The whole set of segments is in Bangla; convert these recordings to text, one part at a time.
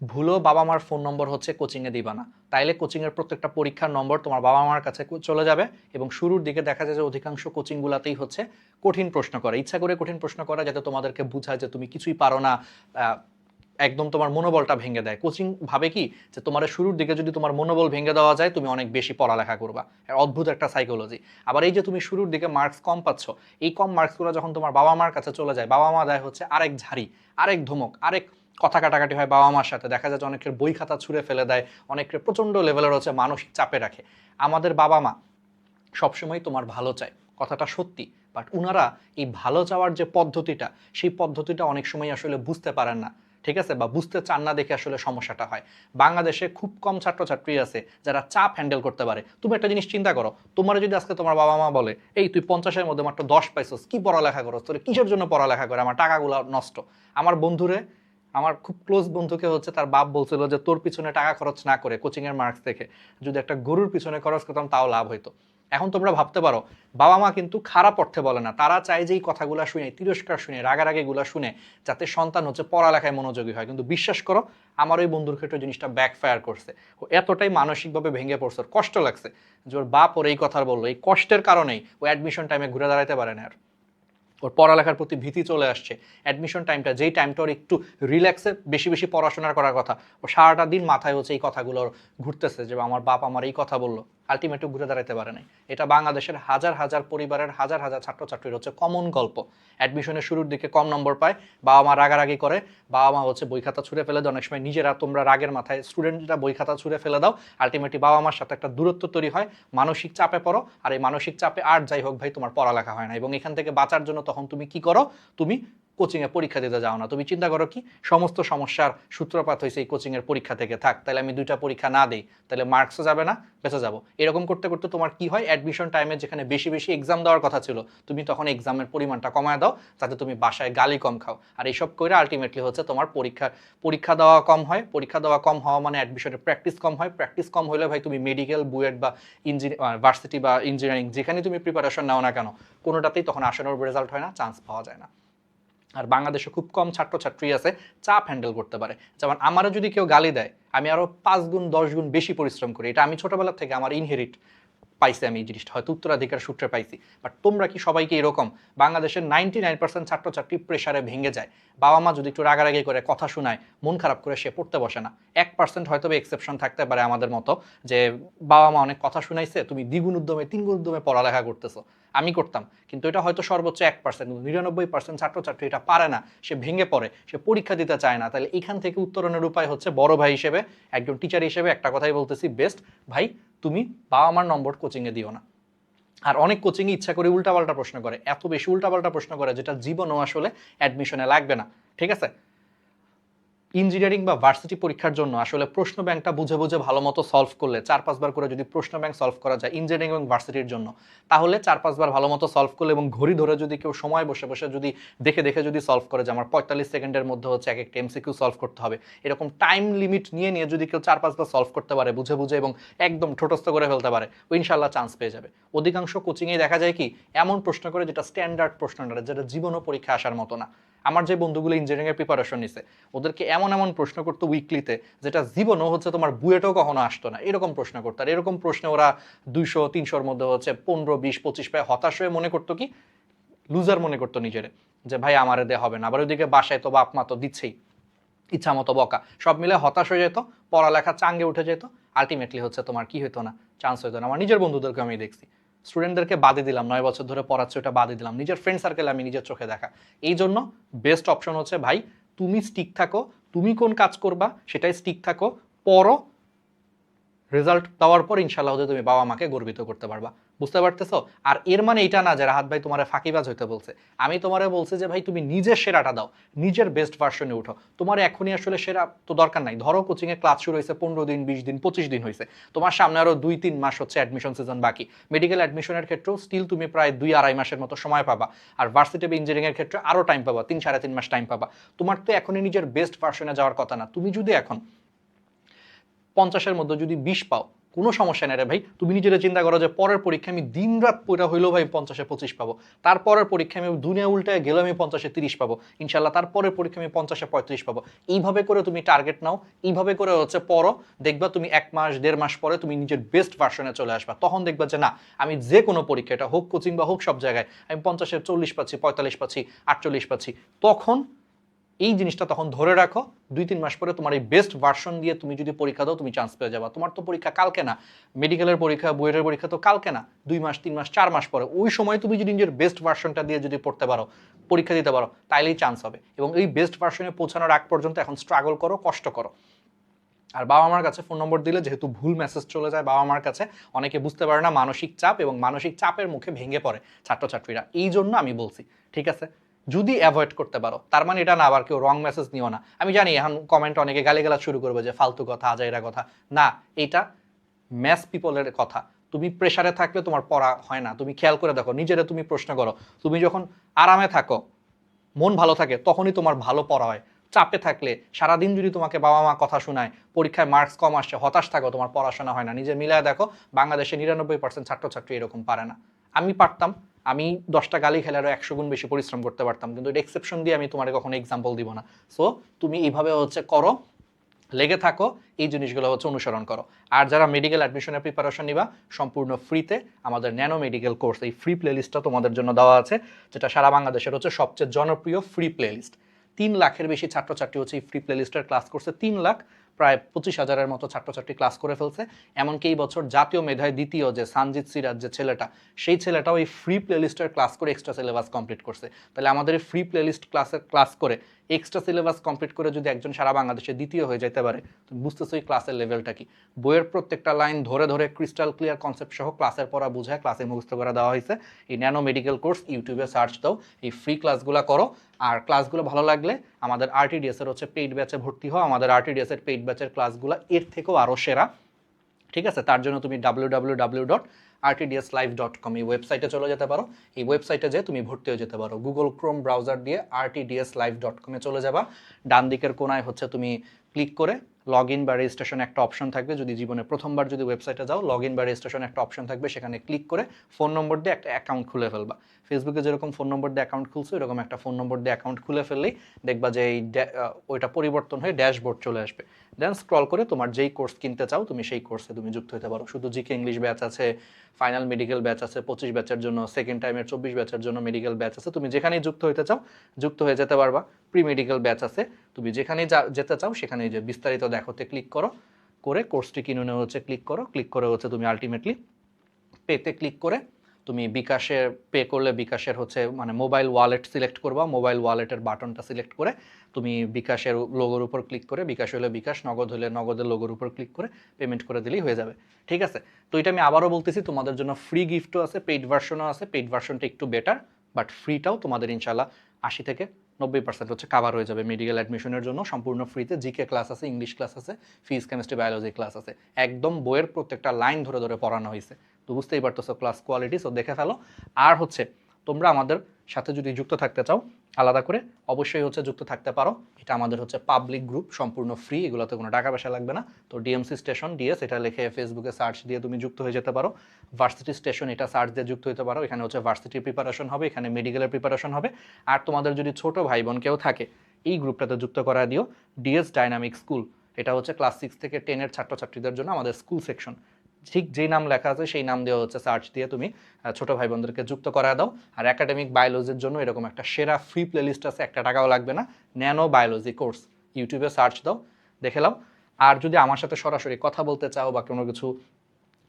ভুলো বাবা মার ফোন নম্বর হচ্ছে কোচিংয়ে দিবা না। তাইলে কোচিংয়ের প্রত্যেকটা পরীক্ষার নম্বর তোমার বাবা মার কাছে চলে যাবে এবং শুরুর দিকে দেখা যায় যে অধিকাংশ কোচিংগুলোতেই হচ্ছে কঠিন প্রশ্ন করে। ইচ্ছা করে কঠিন প্রশ্ন করা যাতে তোমাদেরকে বোঝায় যে তুমি কিছুই পারো না একদম তোমার মনোবলটা ভেঙে দেয়। কোচিং ভাবে কি যে তোমার শুরুর দিকে যদি তোমার মনোবল ভেঙে দেওয়া যায়, তুমি অনেক বেশি পড়ালেখা করবা। অদ্ভুত একটা সাইকোলজি আবার এই যে তুমি শুরুর দিকে মার্কস কম পাচ্ছ, এই কম মার্কসগুলো যখন তোমার বাবা মার কাছে চলে যায় বাবা মা দেয় হচ্ছে আরেক ঝাড়ি, আরেক ধমক, আরেক কথা কাটাকাটি হয় বাবা মার সাথে। দেখা যায় যে অনেকের বই খাতা ছুঁড়ে ফেলে দেয়, অনেকের প্রচণ্ড লেভেলের হচ্ছে মানসিক চাপে রাখে। আমাদের বাবা মা সবসময় তোমার ভালো চায়, কথাটা সত্যি। বাট উনারা এই ভালো চাওয়ার যে পদ্ধতিটা, সেই পদ্ধতিটা অনেক সময় আসলে বুঝতে পারেন না। ঠিক আছে? বা বুঝতে চান না দেখে আসলে সমস্যাটা হয়। বাংলাদেশে খুব কম ছাত্রছাত্রী আছে যারা চাপ হ্যান্ডেল করতে পারে। তুমি একটা জিনিস চিন্তা করো, তোমার যদি আজকে তোমার বাবা মা বলে, এই তুই পঞ্চাশের মধ্যে মাত্র দশ পাইছস, কি পড়ালেখা করো তোর কিসের জন্য পড়ালেখা করে? আমার টাকাগুলো নষ্ট। আমার বন্ধুরে আমার খুব ক্লোজ বন্ধুকে হচ্ছে তার বাপ বলছিল যে, তোর পিছনে টাকা খরচ না করে কোচিংয়ের মার্কস দেখে যদি একটা গরুর পিছনে খরচ করতাম তাও লাভ হইতো। এখন তোমরা ভাবতে পারো, বাবা মা কিন্তু খারাপ অর্থে বলে না। তারা চায় যে, এই কথাগুলো শুনে, তিরস্কার শুনে, রাগারাগিগুলো শুনে যাতে সন্তান হচ্ছে পড়ালেখায় মনোযোগী হয়। কিন্তু বিশ্বাস করো, আমার ওই বন্ধুর ক্ষেত্রে জিনিসটা ব্যাকফায়ার করছে। ও এতটাই মানসিকভাবে ভেঙে পড়ছে কষ্ট লাগছে যে, ওর বাপ ওর এই কথা বলল। এই কষ্টের কারণেই ও অ্যাডমিশন টাইমে ঘুরে দাঁড়াতে পারে না আর। ওর পড়ালেখার প্রতি ভীতি চলে আসছে। অ্যাডমিশন টাইমটা যেই টাইমটা ওর একটু রিল্যাক্সে বেশি বেশি পড়াশোনা করার কথা, ও সারাটা দিন মাথায় হচ্ছে এই কথাগুলো ঘুরতেছে যে, আমার বাপ আমার এই কথা বলল। আলটিমেটলি ঘুরে দাঁড়াতে পারে নাই। এটা বাংলাদেশের হাজার হাজার পরিবারের হাজার হাজার ছাত্রছাত্রীর হচ্ছে কমন গল্প। অ্যাডমিশনের শুরুর দিকে কম নম্বর পায়, বাবা মা রাগারাগি করে, বাবা মা হচ্ছে বই খাতা ছুঁড়ে ফেলে দেয়। অনেক সময় নিজেরা তোমরা রাগের মাথায় স্টুডেন্টরা বই খাতা ছুঁড়ে ফেলে দাও আলটিমেটলি বাবা মার সাথে একটা দূরত্ব তৈরি হয়, মানসিক চাপে পড়ো, আর এই মানসিক চাপে আর যাই হোক ভাই তোমার পড়ালেখা হয় না। এবং এখান থেকে বাঁচার জন্য তখন তুমি কি করো? তুমি কোচিংয়ে পরীক্ষা দিতে যাও না। তুমি চিন্তা করো কি? সমস্ত সমস্যার সূত্রপাত হয়েছে এই কোচিংয়ের পরীক্ষা থেকে। থাক, তাহলে আমি দুইটা পরীক্ষা না দিই, তাহলে মার্কসও যাবে না বেঁচে যাব। এরকম করতে করতে তোমার কি হয়? অ্যাডমিশন টাইমে যেখানে বেশি বেশি এক্সাম দেওয়ার কথা ছিল, তুমি তখন এক্সামের পরিমাণটা কমায় দাও যাতে তুমি বাসায় গালি কম খাও। আর এইসব করে আলটিমেটলি হচ্ছে তোমার পরীক্ষা পরীক্ষা দেওয়া কম হয়। পরীক্ষা দেওয়া কম হওয়া মানে অ্যাডমিশনের প্র্যাকটিস কম হয়। প্র্যাকটিস কম হলে ভাই তুমি মেডিকেল বুয়েট বা ইঞ্জিনিয়ার ভার্সিটি বা ইঞ্জিনিয়ারিং যেখানে তুমি প্রিপারেশন নাও না কেন, কোনোটাতেই তখন আসানোর রেজাল্ট হয় না চান্স পাওয়া যায় না। আর বাংলাদেশে খুব কম ছাত্রছাত্রী আছে, চাপ হ্যান্ডেল করতে পারে। যেমন আমারও যদি কেউ গালি দেয়, আমি আরও পাঁচ গুণ, দশ গুণ বেশি পরিশ্রম করি। এটা আমি ছোটবেলা থেকে আমার ইনহেরিট পাইছি আমি এই জিনিসটা, হয়তো উত্তরাধিকার সূত্রে পাইছি। বাট তোমরা কি সবাইকে এরকম বাংলাদেশের নাইনটি নাইন পার্সেন্ট ছাত্রছাত্রী প্রেশারে ভেঙে যায়? বাবা মা যদি একটু রাগারাগি করে, কথা শোনায়, মন খারাপ করে, সে পড়তে বসে না। এক পার্সেন্ট হয়তো এক্সেপশন থাকতে পারে আমাদের মতো, যে বাবা মা অনেক কথা শুনাইছে, তুমি দ্বিগুণ উদ্যমে, তিনগুণ উদ্যমে পড়ালেখা করতেছো। আমি করতাম, কিন্তু এটা হয়তো সর্বোচ্চ এক পার্সেন্ট নিরানব্বই পার্সেন্ট ছাত্রছাত্রী এটা পারে না, সে ভেঙে পড়ে, সে পরীক্ষা দিতে চায় না। তাহলে এখান থেকে উত্তরণের উপায় হচ্ছে বড় ভাই হিসেবে, একজন টিচার হিসেবে একটা কথাই বলতেছি বেস্ট ভাই তুমি বাবা আমার নম্বর কোচিংয়ে দিও না। আর অনেক কোচিংয়ে ইচ্ছা করে উল্টাপাল্টা প্রশ্ন করে, এত বেশি উল্টাপাল্টা প্রশ্ন করে যেটা জীবনও আসলে অ্যাডমিশনে লাগবে না। ঠিক আছে? ইঞ্জিনিয়ারিং বা ভার্সিটি পরীক্ষার জন্য আসলে প্রশ্ন ব্যাংকটা বুঝে বুঝে ভালো মতো সলভ করলে, চার পাঁচবার করে যদি প্রশ্ন ব্যাংক সলভ করা যায় ইঞ্জিনিয়ারিং এবং ভার্সিটির জন্য, তাহলে চার পাঁচবার ভালো মতো সলভ করলে এবং ঘড়ি ধরে যদি কেউ সময় বসে বসে যদি দেখে দেখে যদি সলভ করে যে আমার পঁয়তাল্লিশ সেকেন্ডের মধ্যে হচ্ছে এক একটা এমসিকিউ সলভ করতে হবে, এরকম টাইম লিমিট নিয়ে নিয়ে যদি কেউ চার পাঁচবার সলভ করতে পারে, বুঝে বুঝে এবং একদম ঠোটস্থ করে ফেলতে পারে, ও ইনশাল্লাহ চান্স পেয়ে যাবে। অধিকাংশ কোচিংয়ে দেখা যায় কি, এমন প্রশ্ন করে যেটা স্ট্যান্ডার্ড প্রশ্নটা যেটা জীবনও পরীক্ষা আসার মতো না। আমার যে বন্ধুগুলো ইঞ্জিনিয়ারিংয়ের প্রিপারেশন নিছে, ওদেরকে এমন এমন এমন প্রশ্ন করতো উইকলিতে যেটা জীবনও হচ্ছে তোমার বুয়েটেও কখনো আসতো না। এরকম প্রশ্ন করতো। আর এরকম প্রশ্নে ওরা দুইশো, তিনশোর মধ্যে হচ্ছে পনেরো, বিশ, পঁচিশ পায় হতাশ হয়ে মনে করতো কি? লুজার মনে করতো নিজেরে। যে ভাই, আমার দে, হবে না। আবার ওইদিকে বাসায় তো বাপ মা তো দিচ্ছেই। ইচ্ছা মতো বকা। সব মিলে হতাশ হয়ে যেত, পড়ালেখা চাঙ্গে উঠে যেত। আলটিমেটলি হচ্ছে তোমার কি হতো না? চান্স হতো না। আমার নিজের বন্ধুদেরকে আমি দেখছি। স্টুডেন্টদেরকে বাদে দিলাম। নয় বছর ধরে পড়াচ্ছে, ওটা বাদে দিলাম। নিজের ফ্রেন্ড সার্কেল আমি নিজের চোখে দেখা। এই জন্য বেস্ট অপশন হচ্ছে, ভাই, তুমি স্টিক থাকো। তুমি কোন কাজ করবা সেটাই স্টিক থাকো পড়ো রেজাল্ট দেওয়ার পর ইনশাল্লাহ হতে তুমি বাবা মাকে গর্বিত করতে পারবা। বুঝতে পারতেছো? আর এর মানে এটা না যে রাহাত ভাই তোমার ফাঁকিবাজ হইতে বলছে। আমি তোমারে বলছি যে, ভাই, তুমি নিজের সেরাটা দাও। নিজের বেস্ট ভার্সনে উঠো। তোমার এখনই আসলে সেরা তো দরকার নাই। ধরো কোচিংয়ে ক্লাস শুরু হয়েছে, পনেরো দিন, বিশ দিন, পঁচিশ দিন হয়েছে। তোমার সামনে আরও দুই, তিন মাস হচ্ছে অ্যাডমিশন সিজন বাকি। মেডিকেল অ্যাডমিশনের ক্ষেত্রেও স্টিল তুমি প্রায় দুই, আড়াই মাসের মতো সময় পাবা। আর ভার্সিটি ইঞ্জিনিয়ারিংয়ের ক্ষেত্রে আরও টাইম পাবা, তিন, সাড়ে তিন মাস টাইম পাবা। তোমার তো এখনই নিজের বেস্ট ভার্সনে যাওয়ার কথা না। তুমি যদি এখন পঞ্চাশের মধ্যে যদি বিশ পাও, কোনো সমস্যা নেই রে ভাই। তুমি নিজেরা চিন্তা করো যে পরের পরীক্ষা আমি দিন রাত পড়া হইলেও ভাই পঞ্চাশে পঁচিশ পাবো। তারপরের পরীক্ষা আমি দুনিয়া উল্টায় গেলেও আমি পঞ্চাশে তিরিশ পাবো। ইনশাল্লাহ তারপরের পরীক্ষা আমি পঞ্চাশে পঁয়ত্রিশ পাবো। এইভাবে করে তুমি টার্গেট নাও, এইভাবে করে হচ্ছে পড়ো। দেখবা তুমি এক মাস, দেড় মাস পরে তুমি নিজের বেস্ট ভার্সনে চলে আসবা। তখন দেখবা যে না, আমি যে কোনো পরীক্ষা এটা হোক, কোচিং বা হোক সব জায়গায়, আমি পঞ্চাশের চল্লিশ পাচ্ছি, পঁয়তাল্লিশ পাচ্ছি, আটচল্লিশ পাচ্ছি। তখন এই জিনিসটা তখন ধরে রাখো। দুই, তিন মাস পরে তোমার এই বেস্ট ভার্সন দিয়ে তুমি যদি পরীক্ষা দাও, তুমি চান্স পেয়ে যাবা। তোমার তো পরীক্ষা কালকে না। মেডিকেলের পরীক্ষা, বইয়ের পরীক্ষা তো কালকে না। দুই মাস, তিন মাস, চার মাস পরে। ওই সময় তুমি যদি নিজের বেস্ট ভার্সনটা দিয়ে যদি পড়তে পারো, পরীক্ষা দিতে পারো, তাইলেই চান্স হবে। এবং এই বেস্ট ভার্সনে পৌঁছানোর আগ পর্যন্ত এখন স্ট্রাগল করো, কষ্ট করো। আর বাবা মার কাছে ফোন নম্বর দিলে যেহেতু ভুল মেসেজ চলে যায় বাবা মার কাছে, অনেকে বুঝতে পারে না মানসিক চাপ এবং মানসিক চাপের মুখে ভেঙে পড়ে ছাত্রছাত্রীরা। এই জন্য আমি বলছি, ঠিক আছে? যদি অ্যাভয়েড করতে পারো, তার মানে এটা না, আবার কেউ রং মেসেজ নিও না। আমি জানি, এখন কমেন্ট অনেকে গালিগালাজ শুরু করবে যে ফালতু কথা, আজাইরা কথা। না এটা ম্যাস পিপলের কথা। তুমি প্রেশারে থাকলে তোমার পড়া হয় না। তুমি খেয়াল করে দেখো, নিজেরা তুমি প্রশ্ন করো। তুমি যখন আরামে থাকো, মন ভালো থাকে, তখনই তোমার ভালো পড়া হয়। চাপে থাকলে, সারাদিন যদি তোমাকে বাবা মা কথা শোনায়, পরীক্ষায় মার্কস কম আসছে, হতাশ থাকো, তোমার পড়াশোনা হয় না। নিজে মিলায় দেখো, বাংলাদেশে নিরানব্বই পার্সেন্ট ছাত্রছাত্রী এরকম পারে না। আমি পারতাম আমি দশটা গালি খেলারও একশো গুণ বেশি পরিশ্রম করতে পারতাম, কিন্তু এটা এক্সেপশন দিয়ে আমি তোমার কখনো এক্সাম্পল দিব না। সো তুমি এইভাবে হচ্ছে করো, লেগে থাকো, এই জিনিসগুলো হচ্ছে অনুসরণ করো। আর যারা মেডিকেল অ্যাডমিশনের প্রিপারেশন নিবা, সম্পূর্ণ ফ্রিতে আমাদের ন্যানো মেডিকেল কোর্স এই ফ্রি প্লেলিস্টটা তোমাদের জন্য দেওয়া আছে, যেটা সারা বাংলাদেশের হচ্ছে সবচেয়ে জনপ্রিয় ফ্রি প্লেলিস্ট তিন লাখের বেশি ছাত্রছাত্রী হচ্ছে এই ফ্রি প্লেলিস্টের ক্লাস করছে, তিন লাখ প্রায় পঁচিশ হাজারের মতো ছাত্রছাত্রী ক্লাস করে ফেলছে। এমনকি এই বছর জাতীয় মেধায় দ্বিতীয় যে সানজিৎ সিরাজ যে ছেলেটা, সেই ছেলেটাও এই ফ্রি প্লেলিস্টের ক্লাস করে এক্সট্রা সিলেবাস কমপ্লিট করছে। তাহলে আমাদের ফ্রি প্লেলিস্ট ক্লাসের ক্লাস করে এক্সট্রা সিলেবাস কমপ্লিট করে যদি একজন সারা বাংলাদেশে দ্বিতীয় হয়ে যেতে পারে তুমি বুঝতেছো এই ক্লাসের লেভেলটা কি? বইয়ের প্রত্যেকটা লাইন ধরে ধরে ক্রিস্টাল ক্লিয়ার কনসেপ্ট সহ ক্লাসের পড়া বুঝায় ক্লাসে মুখস্থ করে দেওয়া হয়েছে। এই ন্যানো মেডিকেল কোর্স ইউটিউবে সার্চ দাও, এই ফ্রি ক্লাসগুলো করো। আর ক্লাসগুলো ভালো লাগলে আমাদের আরটিডিএসের হচ্ছে পেইড ব্যাচে ভর্তি হও। আমাদের আরটিডিএসের পেইড ব্যাচের ক্লাসগুলো এর থেকেও আরও সেরা। ঠিক আছে? তার জন্য তুমি W W W dot RTDS live dot com এই ওয়েবসাইটে চলে যেতে পারো। এই ওয়েবসাইটে যেয়ে তুমি ভর্তি হয়ে যেতে পারো। গুগল ক্রোম ব্রাউজার দিয়ে আরটিডিএস লাইভ ডট কমে চলে যাবা। ডান দিকের কোনায় হচ্ছে তুমি ক্লিক করে লগ ইন বা রেজিস্ট্রেশন একটা অপশন থাকবে। যদি জীবনে প্রথমবার যদি ওয়েবসাইটে যাও লগ ইন বা রেজিস্ট্রেশন একটা অপশন থাকবে। সেখানে ক্লিক করে ফোন নম্বর দিয়ে একটা অ্যাকাউন্ট খুলে ফেলবা। ফেসবুকে যেরকম ফোন নম্বর দিয়ে অ্যাকাউন্ট খুলছো, এরকম একটা ফোন নম্বর দিয়ে অ্যাকাউন্ট খুলে ফেললেই দেখবা যে এই ওইটা পরিবর্তন হয়ে ড্যাশবোর্ড চলে আসবে। দেন স্ক্রল করে তোমার যেই কোর্স কিনতে চাও, তুমি সেই কোর্সে তুমি যুক্ত হতে পারো। শুধু জিকে ইংলিশ ব্যাচ আছে ফাইনাল মেডিকেল ব্যাচ আছে, পঁচিশ ব্যাচের জন্য সেকেন্ড টাইমের চব্বিশ ব্যাচের জন্য মেডিকেল ব্যাচ আছে। তুমি যেখানেই যুক্ত হতে চাও, যুক্ত হয়ে যেতে পারবা। প্রি মেডিকেল ব্যাচ আছে। তুমি যেখানেই যেতে চাও, সেখানেই যে বিস্তারিত দেখোতে ক্লিক করো। করে কোর্সটি কিনে নেওয়া হচ্ছে ক্লিক করো। ক্লিক করে হচ্ছে তুমি আলটিমেটলি পেতে ক্লিক করে তুমি বিকাশে পে করলে বিকাশের হচ্ছে মানে মোবাইল ওয়ালেট সিলেক্ট করবা মোবাইল ওয়ালেটের বাটনটা সিলেক্ট করে তুমি বিকাশের লোগোর উপর ক্লিক করে, বিকাশ হলে বিকাশ, নগদ হলে নগদের লোগোর উপর ক্লিক করে পেমেন্ট করে দিলেই হয়ে যাবে। ঠিক আছে? তো এটা আমি আবারও বলতেছি, তোমাদের জন্য ফ্রি গিফটও আছে পেইড ভার্সনও আছে পেইড ভার্সনটা একটু বেটার বাট ফ্রিটাও তোমাদের ইনশাল্লাহ আশি থেকে নব্বই পার্সেন্ট হচ্ছে কাভার হয়ে যাবে মেডিকেল অ্যাডমিশনের জন্য। সম্পূর্ণ ফ্রিতে জিকে ক্লাস আছে ইংলিশ ক্লাস আছে ফিজিক্স কেমিস্ট্রি বায়োলজি ক্লাস আছে। একদম বইয়ের প্রত্যেকটা লাইন ধরে ধরে পড়ানো হয়েছে। তো বুঝতেই পারতো ক্লাস কোয়ালিটি সো দেখে ফেলো। আর হচ্ছে তোমরা আমাদের সাথে যদি যুক্ত থাকতে চাও, আলাদা করে অবশ্যই হচ্ছে যুক্ত থাকতে পারো। এটা আমাদের হচ্ছে পাবলিক গ্রুপ সম্পূর্ণ ফ্রি এগুলোতে কোনো টাকা পয়সা লাগবে না। তো ডিএমসি স্টেশন ডিএস এটা লিখে ফেসবুকে সার্চ দিয়ে তুমি যুক্ত হয়ে যেতে পারো। ভার্সিটি স্টেশন এটা সার্চ দিয়ে যুক্ত হতে পারো। এখানে হচ্ছে ভার্সিটির প্রিপারেশন হবে, এখানে মেডিকেলের প্রিপারেশন হবে। আর তোমাদের যদি ছোট ভাই বোন কেউ থাকে, এই গ্রুপটাতে যুক্ত করা দিও। ডিএস ডাইনামিক স্কুল এটা হচ্ছে ক্লাস সিক্স থেকে টেনের ছাত্রছাত্রীদের জন্য আমাদের স্কুল সেকশন ঠিক যেই নাম লেখা আছে, সেই নাম দেওয়া হচ্ছে সার্চ দিয়ে তুমি ছোট ভাই বোনদেরকে যুক্ত করা দাও। আর একাডেমিক বায়োলজির জন্য এরকম একটা সেরা ফ্রি প্লেলিস্ট আছে, একটা টাকাও লাগবে না ন্যানো বায়োলজি কোর্স ইউটিউবে সার্চ দাও, দেখে নাও। আর যদি আমার সাথে সরাসরি কথা বলতে চাও বা কোনো কিছু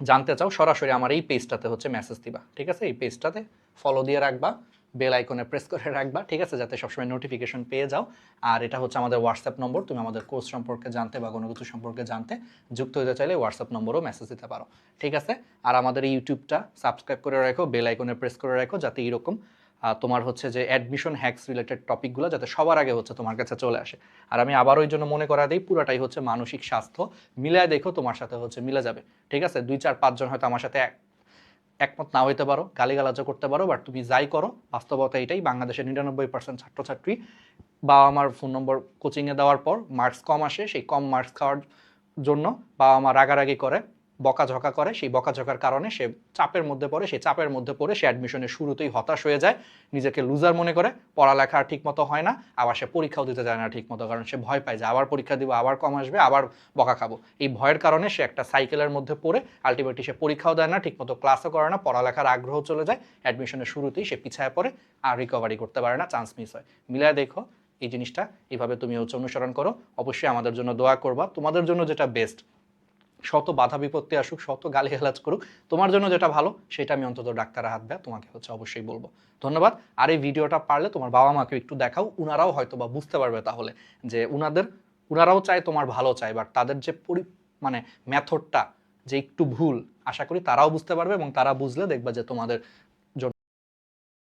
জানতে চাও, সরাসরি আমার এই পেজটাতে হচ্ছে মেসেজ দিবা, ঠিক আছে? এই পেজটাতে ফলো দিয়ে রাখবা। বেল আইকনে প্রেস করে রাখবা, ঠিক আছে? যাতে সবসময় নোটিফিকেশন পেয়ে যাও। আর এটা হচ্ছে আমাদের হোয়াটসঅ্যাপ নম্বর। তুমি আমাদের কোর্স সম্পর্কে জানতে বা কোনো কিছু সম্পর্কে জানতে যুক্ত হতে চাইলে হোয়াটসঅ্যাপ নম্বরও মেসেজ দিতে পারো। ঠিক আছে? আর আমাদের ইউটিউবটা সাবস্ক্রাইব করে রাখো, বেল আইকনে প্রেস করে রাখো, যাতে এরকম তোমার হচ্ছে যে অ্যাডমিশন হ্যাক্স রিলেটেড টপিকগুলো যাতে সবার আগে হচ্ছে তোমার কাছে চলে আসে। আর আমি আবার ওই জন্য মনে করা দিই, পুরোটাই হচ্ছে মানসিক স্বাস্থ্য। মিলায় দেখো, তোমার সাথে হচ্ছে মিলে যাবে। ঠিক আছে? দুই, চার, পাঁচজন হয়তো আমার সাথে এক- একমত না হইতে পারো, গালিগালাজও করতে পারো বাট তুমি যাই করো, বাস্তবতা এটাই। বাংলাদেশের নিরানব্বই পার্সেন্ট ছাত্রছাত্রী বাবা মার ফোন নম্বর কোচিংয়ে দেওয়ার পর মার্কস কম আসে, সেই কম মার্কস খাওয়ার জন্য বাবা মা রাগারাগি করে। বকাঝকা করে, সেই বকাঝকার কারণে সে চাপের মধ্যে পড়ে, সেই চাপের মধ্যে পড়ে সে অ্যাডমিশনের শুরুতেই হতাশ হয়ে যায়, নিজেকে লুজার মনে করে, পড়ালেখা ঠিক মতো হয় না, আবার সে পরীক্ষাও দিতে যায় না ঠিক মতো কারণ সে ভয় পায় যে আবার পরীক্ষা দিব, আবার কম আসবে, আবার বকা খাব। এই ভয়ের কারণে সে একটা সাইকেলের মধ্যে পড়ে আলটিমেটলি সে পরীক্ষাও দেয় না, ঠিকমতো ক্লাসও করে না, পড়ালেখার আগ্রহ চলে যায় অ্যাডমিশনের শুরুতেই সে পিছায় পড়ে, আর রিকভারি করতে পারে না চান্স মিস হয়। মিলায় দেখো, এই জিনিসটা, এইভাবে তুমি হচ্ছে অনুসরণ করো, অবশ্যই আমাদের জন্য দোয়া করবা, তোমাদের জন্য যেটা বেস্ট শত বাধা বিপত্তি আসুক, শত গালি হেলাজ করুক, তোমার জন্য যেটা ভালো, সেটা আমি অন্তত ডাক্তারের হাত দেয় তোমাকে হচ্ছে অবশ্যই বলব। ধন্যবাদ। আর এই ভিডিওটা পারলে তোমার বাবা মাকে একটু দেখাও, উনারাও হয়তো বা বুঝতে পারবে তাহলে যে উনাদের, উনারাও চায় তোমার ভালো চায় বাট তাদের যে পরি মানে মেথডটা যে একটু ভুল, আশা করি তারাও বুঝতে পারবে এবং তারা বুঝলে দেখবা যে তোমাদের